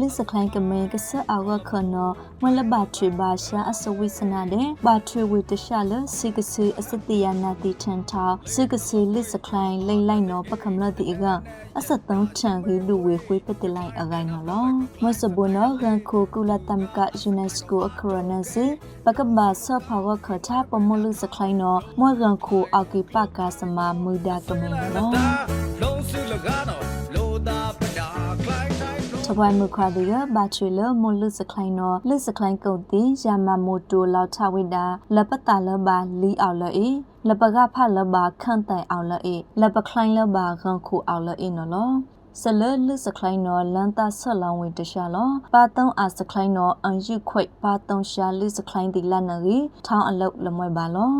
လိစခိုင်းကမဲကဆအာဝခနောမလဘထွေဘာရှာအစဝိစနာတဲ့ဘာထွေဝေတရှာလစိကစီအစတိယနာတိထန်ထောစိကစီလိစခိုင်းလိမ့်လိုက်နောပကမလတိအကအစတုံးထန်ကြီးလူဝေခွေးပတိလိုက်အဂိုင်းနော်လောမစဘနောဂန်ခိုကူလာတမ်ကယူနက်စကိုအခရနစီပကဘာဆဖာဝခတာပမလုစခိုင်းနောမွေဂန်ခိုအောက်ကီပကာစမမူဒါကမဲနော်လုံးစုလကား ဝိုင်မူခါဒီကဘာချွေလမလူစခိုင်းနော်လူစခိုင်းကုန်တီယာမမိုတိုလောက်ချဝိတာလပတလဘာလီအောင်လေလပကဖလဘာခန့်တိုင်အောင်လေလပခိုင်းလဘာခန့်ခုအောင်လေနော်လောဆလလူစခိုင်းနော်လန်တာဆလောင်းဝင်တရှာလောပါတုံးအာစခိုင်းနော်အန်ယူခွိတ်ပါတုံးရှာလူစခိုင်းဒီလနရီထောင်းအလုတ်လမွဲပါလော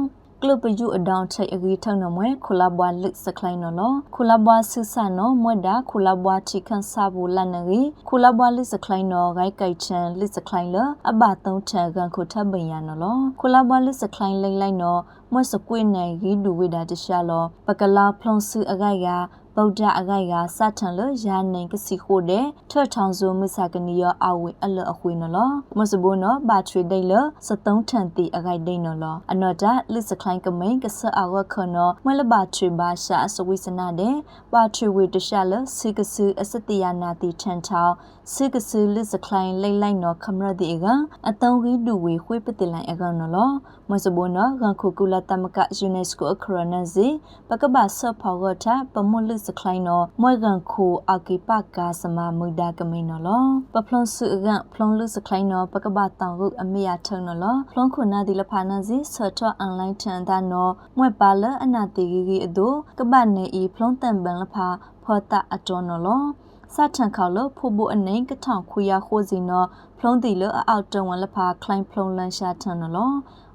ကလပယူအဒေါန်ချိတ်အဂီထောင်းနမွဲခူလာဘွားလစ်စကလိုင်းနော်လောခူလာဘွားဆူဆာနော်မွဲဒါခူလာဘွားချီခန်ဆာဘူလန်နရီခူလာဘွားလစ်စကလိုင်းနော်ဂိုက်ကိုက်ချန်လစ်စကလိုင်းလအဘသုံးထန်ကန်ခုထပ်ပင်ရနော်လောခူလာဘွားလစ်စကလိုင်းလိမ့်လိုက်နော်မွဲစကွေနိုင်ရီဒူဝိဒါတရှာလောပကလာဖလွန်ဆူအဂိုက်က ဗုဒ္ဓအဂိုက်ကစထန်လယာနိုင်ကစီခိုတဲ့ထော့ထောင်စုမစကနီယောအဝေအလအခွေနော်လောမစဘိုနော်ဘာထရီဒိတ်လစတုံးထန်တီအဂိုက်ဒိတ်နော်လောအနော်တာလစ်စခိုင်းကမိန်ကဆအဝခနော်မွဲလဘာထရီဘာရှာအစဝိစနာတဲ့ဘာထရီဝေတရှာလစီကဆူအစတယနာတီထန်ထောင်းစီကဆူလစ်စခိုင်းလိမ့်လိုက်နော်ခမရတိအကအတုံးကြီးဒူဝေခွေးပတိလိုက်အကောင်နော်လောမစဘိုနော်ဂန်ခုကူလာတမကယူနက်စကိုအခရနဇီပကဘာဆဖောဂတာပမွန်လစ်စခိုင်းနော်မွဲဂန်ခုအကိပကာစမမူဒါကမိန်နော်လောပဖလွန်စုအကဖလွန်လစ်စခိုင်းနော်ပကဘာတောင်ရုအမေရထုံနော်လောဖလွန်ခုနာဒီလဖာနာဇီဆော့တော့အွန်လိုင်းထန်တာနော်မွဲပါလအနာတီကြီးကြီးအဒိုကပနေဤဖလွန်တန်ပန်လဖာဖောတာအတော်နော်လောစထန်ခေါလဖို့ဖို့အနေကထောင်ခွေရခိုးစီနော်ဖလုံးတီလအအောက်တဝန်လဖာခလိုင်းဖလုံးလန်ရှာထန်နော်လော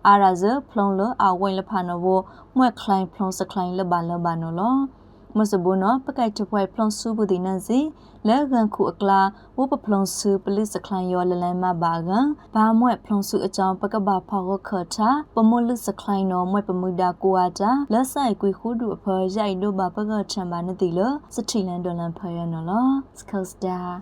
အာရာဇဖလုံးလအဝိုင်လဖာနော်ဘမွဲခလိုင်းဖလုံးစခလိုင်းလဘာလဘာနော်လော မစဘနောပကိုက်တပွဲဖလုံးစုဘူးဒီနန်စီလဲကန်ခုအကလာဝပဖလုံးစုပလိစခလိုင်းယောလလန်မဘာကဘာမွဲဖလုံးစုအကြောင်းပကဘာဖောက်ခထပမွလစခလိုင်းနော်မွဲပမူဒါကိုအားတာလက်ဆိုင်ကွေခုဒူအဖော်ရိုက်တို့ဘာပကချံပါနတိလစထီလန်ဒေါ်လန်ဖရနော်လောစကောစတာ